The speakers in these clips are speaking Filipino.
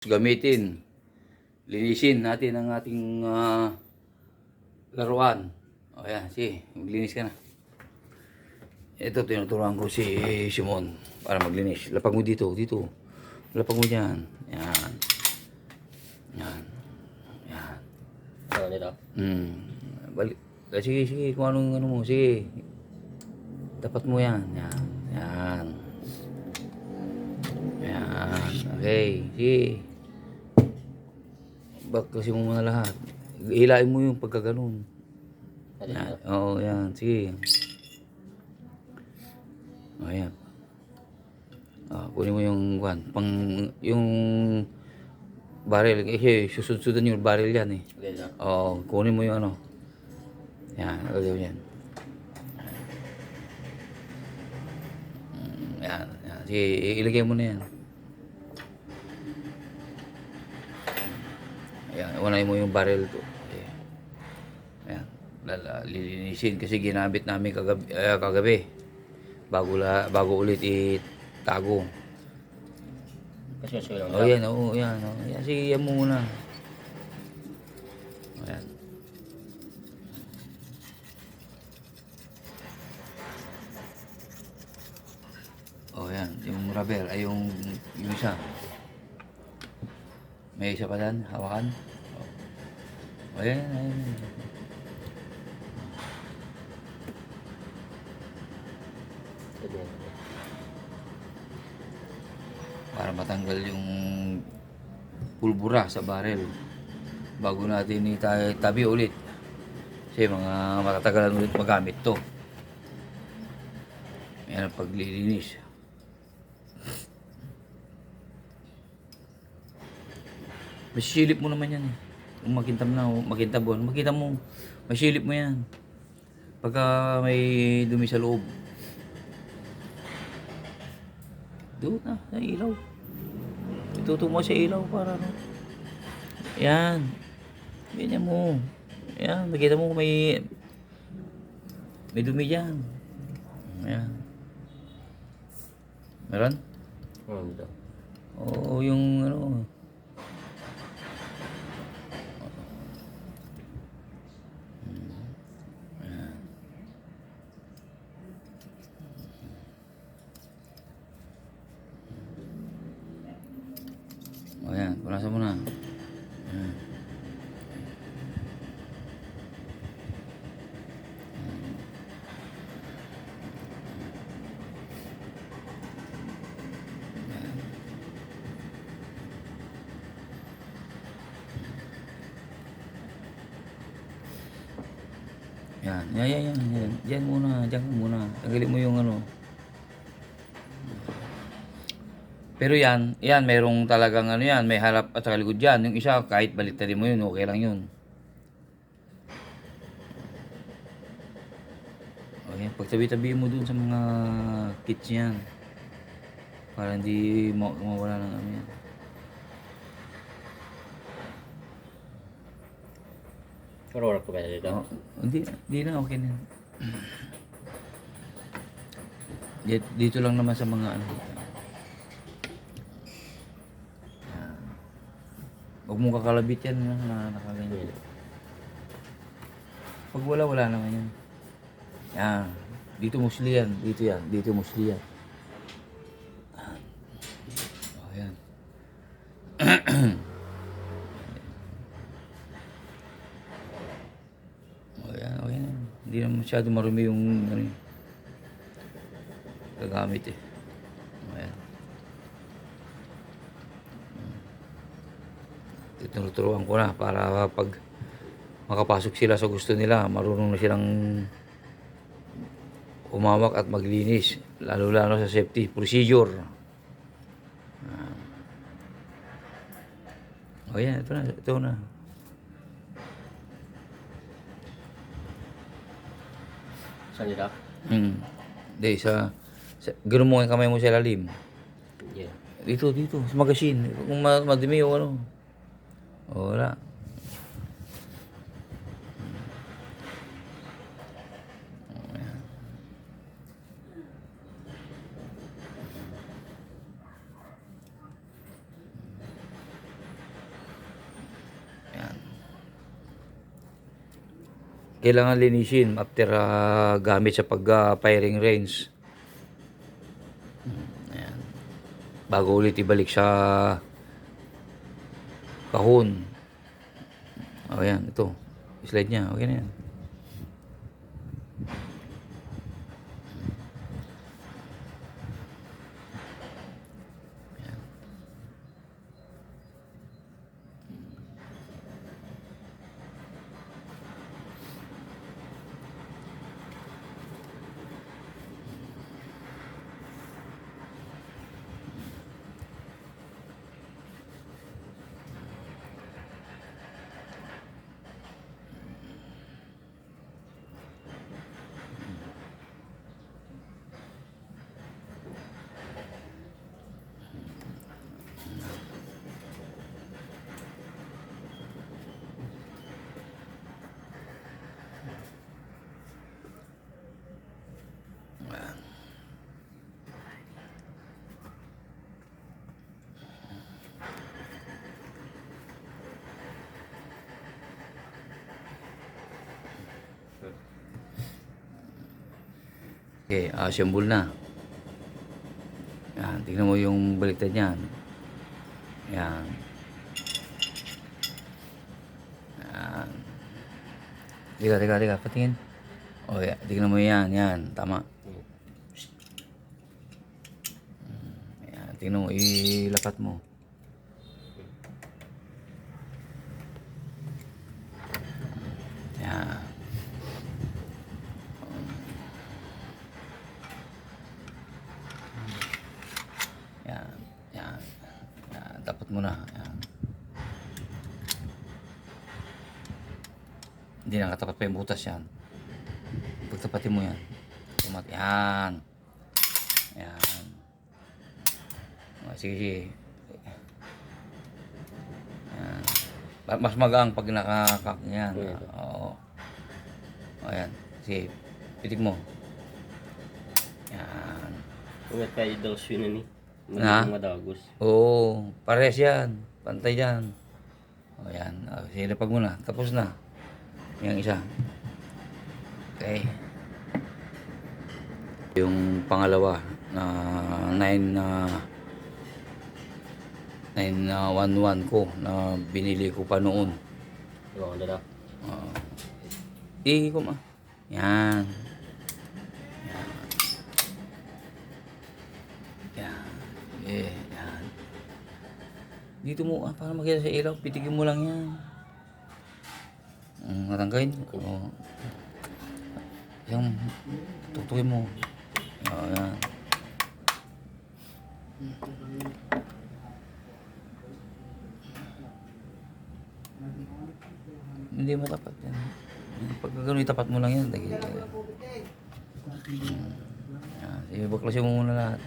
gamitin. Linisin natin ang ating ah, laruan. O yan, sige, maglinis ka na. Ito, tinuturuan ko si Simon para maglinis. Lapag mo dito, dito. Lapag mo dyan. Yan. Yan. Yan. Ano nito? Hmm. Balik. Ah, Sige, sige, kung anong ano mo, sige. Dapat mo yan. Yan. Yan. Yan. Okay, sige. Bak kasi mo muna lahat. Hilain mo yung pagkaganon. Ano Yan. Oo, yan. Sige. O, yan. Ah, kunin mo yung kwan, pang yung barrel kasi susud-sudan yung barrel yan eh. Oo, kunin mo yung ano. Yan, lagay mo yan. Mm, Yan, yan. Sige, ilagay mo na yan. Unahin mo yung barrel to. Ayan. Ayan. Lala, lilinisin kasi ginamit namin kagabi, eh, kagabi. Bago, la, bago ulit itago. Kasi ko lang. Oh, yan, oo, yan. Oh. Yan, sige, yan muna. Ayan. Oh, yan. Yung rubber, ay yung, yung isa. May isa pa dyan, hawakan. Ganyan. Para matanggal yung pulbura sa barrel. Bago natin ita- tabi ulit. Kasi mga matatagalan ulit magamit to. Yan ang paglilinis. Masilip mo naman yan eh. Kung makintab na, makintabon, makita mo, masilip mo yan. Pagka may dumi sa loob. Doon na, sa ilaw. Itutok mo sa ilaw para ano. Yan. Ganyan mo. Yan, makita mo may may dumi dyan. Yan. Meron? Nito? Oo, yung ano. O yan, punasan mo na. Ayan. Yan, yan, yan, yan, yan. Diyan muna, diyan ka muna. Tanggalin mo yung ano. Pero yan, yan, merong talagang ano yan, may harap at saka likod yan. Yung isa, kahit baliktadin mo yun, okay lang yun. O yan, pagtabi-tabi mo dun sa mga kits yan. Para hindi ma- mawala ng ano yan. Pero ko ba dito? Oh, hindi, hindi na, okay na. dito lang naman sa mga ano. Yan. Huwag mo kakalabit yan na, na nakaganyan. Pag wala, wala naman yan. Yan. Dito musli yan. Dito yan. Dito musli yan. Oh, yan. O yan, okay na. Hindi na masyado marumi yung ano yun. Gagamit eh. O yan. Tinuturuan ko na para pag makapasok sila sa gusto nila, marunong na silang umawak at maglinis. Lalo-lalo sa safety procedure. Ah. O yan, ito na, ito na. Saan nito? Hmm. Hindi, sa, sa ganun mo yung kamay mo sa lalim. Yeah. Dito, dito, sa magasin. Kung ma- madumi o ano. Wala. Ayan. Kailangan linisin after uh, gamit sa pag-firing range. Ayan. Bago ulit ibalik sa kahon. O yan, ito. Slide niya. Okay na yan. Okay, assemble na. Yan, tingnan mo yung baliktad niyan. Yan. Yan. Teka, teka, teka, patingin. O, yan, tingnan mo yan, yan, tama. Yan, tingnan mo, ilapat mo. Yan. Yan. Yan. Yan. Tapat mo na. Yan. Hindi nakatapat pa yung butas yan. Pagtapatin mo yan. Tumat. Yan. Yan. O, sige, sige. Yan. Ma- Mas magang pag nakakak yan. Oo. O, yan. Sige. Pitik mo. Yan. Ungat kayo daw siya na ni. Na? Madagos. Oo, pares yan. Pantay yan. O yan. O, sige, lapag mo na. Tapos na. Yung isa. Okay. Yung pangalawa na 9 na 9 na 11 ko na binili ko pa noon. Oo, ano daw. Uh, eh, ko ma. Yan. Yan. Eh, yan. Dito mo, ah, para makita sa ilaw, pitigin mo lang yan. Um, natanggayin. Oo. Yung, tutukin mo. Oo, yan. Hindi mo tapat yan. Pag gano'n itapat mo lang yan. Dagi. Hmm. Yan. Sige, baklasin mo muna lahat.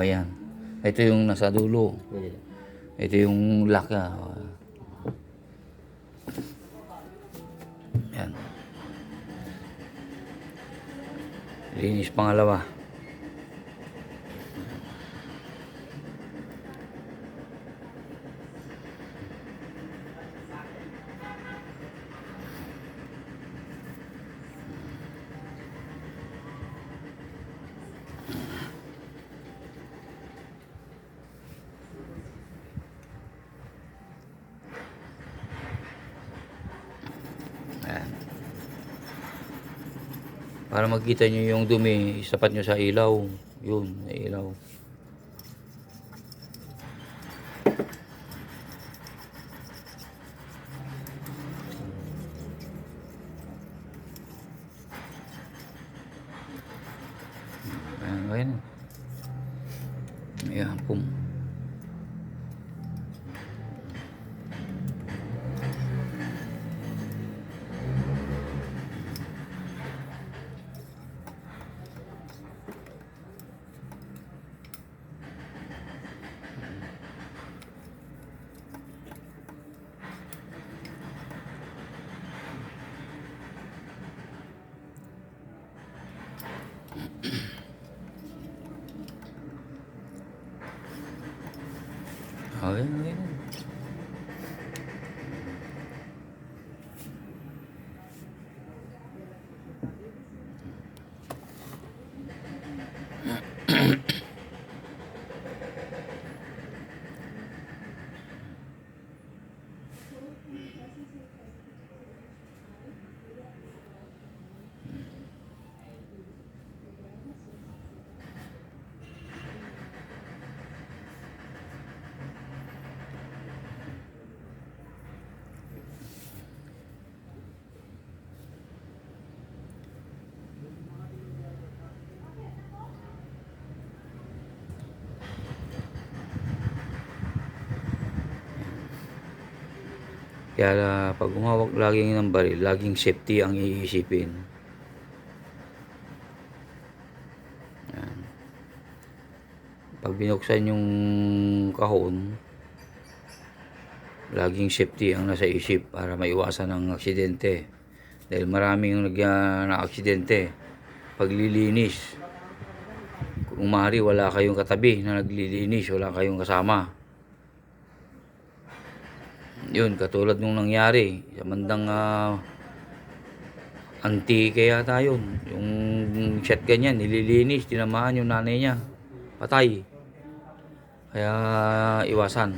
O yan. Ito yung nasa dulo. Ito yung lock niya. Yan. Linis pangalawa. Para makita nyo yung dumi, isapat nyo sa ilaw. Yun, sa ilaw. Ayan, na. Ayan, pum. 아유, Kaya ah, pag umawak laging ng baril, laging safety ang iisipin. Pag binuksan yung kahon, laging safety ang nasa isip para maiwasan ng aksidente. Dahil maraming nag uh, na-aksidente. Paglilinis, kung maaari wala kayong katabi na naglilinis, wala kayong kasama. Yun, katulad nung nangyari sa mandang uh, antique yata yun. Yung shotgun niya, nililinis, tinamaan yung nanay niya. Patay. Kaya iwasan.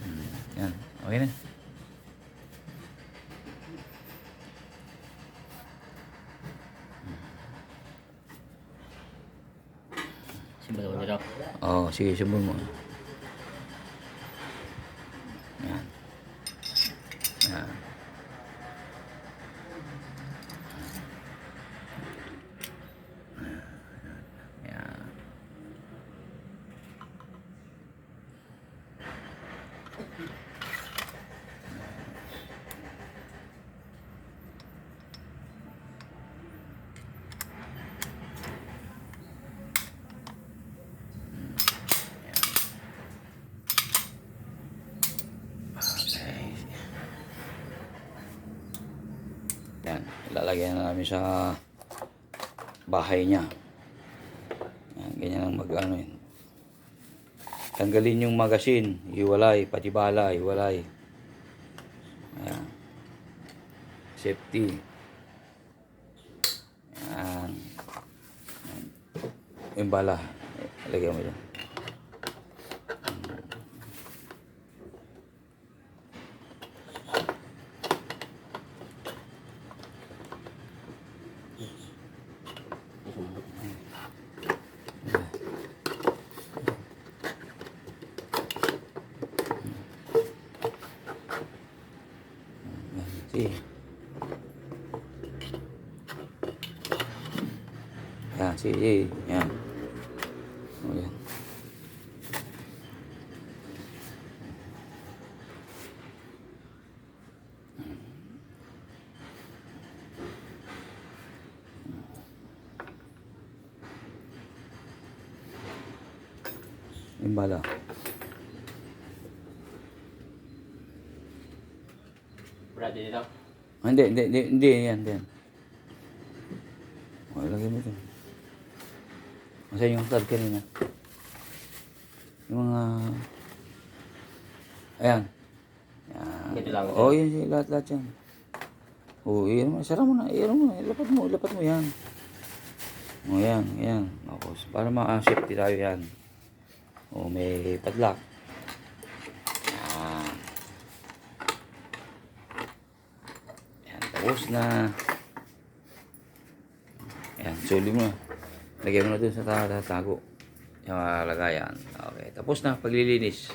Hmm, Yan, okay na. Simbalaw niya daw. Oo, sige, sumbon mo. Yan. Yan. Yan. Okay. Yan, ilalagay na namin sa bahay niya. Yan, ganyan ang mag-ano yun. Tanggalin yung magasin, iwalay, pati bala, iwalay. Ayan. Safety. Yan. Yan. Yung bala, lagyan mo dyan. Sige. Yan, sige. Yan. O, yan. Yung bala. Dito. Ah, Hindi, hindi, hindi, hindi, yan, yan. O, ilagay mo ito. Masa yung tag kanina? Yung mga... Ayan. Yan. Ito lang. Oo, oh, yun, yun, lahat, lahat yan. Oo, oh, iyan mo, sara mo na, iyan mo, ilapat mo, ilapat mo yan. O, yan, yan. Tapos, para ma-safety tayo yan. O, may padlock. Yan. Yan, tapos na. Yan, suli mo na. Lagyan mo na dun sa ta- tago. Yung mga lagayan. Okay, tapos na paglilinis.